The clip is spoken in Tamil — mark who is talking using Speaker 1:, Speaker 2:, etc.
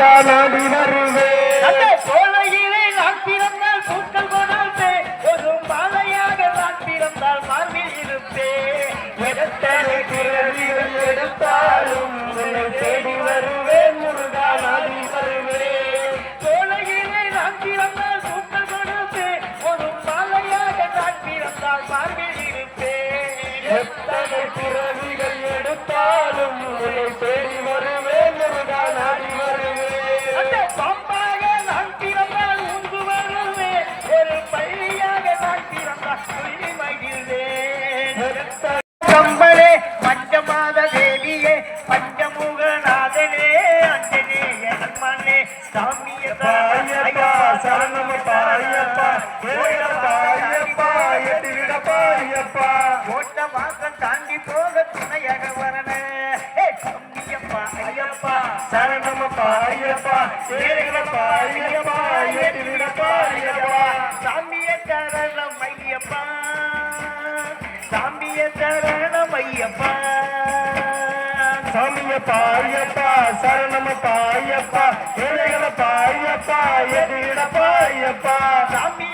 Speaker 1: நாடி வருவேன்
Speaker 2: அந்த சோலையிலே நான் பிறந்தால் பூக்கள் கொடாதே ஒரு மாலையாக நான் பிறந்தால் மார்பில் இருப்பேன்
Speaker 1: எத்தனை பிறவிகள் எடுத்தாலும் உன்னை தேடி வருவேன் முருகா நாடி வருவேன்
Speaker 2: சோலையிலே நான் பிறந்தால் கம்பளே பஞ்சமாத தேவியே பஞ்சமுகநாதனே அஞ்சனேய அன்மனே சாமிய
Speaker 1: பாயப்பா சரணம பாயப்பா ஏழப்பா ஐயப்பா எட்டிவிட பாயப்பா
Speaker 2: கோட்ட வாசம் தாண்டி போக துணையாக வரண ஐயப்பா
Speaker 1: சரணம பாயப்பா
Speaker 2: சாமிய சரணம் ஐயப்பா
Speaker 1: சாமிய பாயப்பா சரணம பாயப்பா ஏழைகள பாயப்பா எட்டிவிட பாயப்பா
Speaker 2: சாமி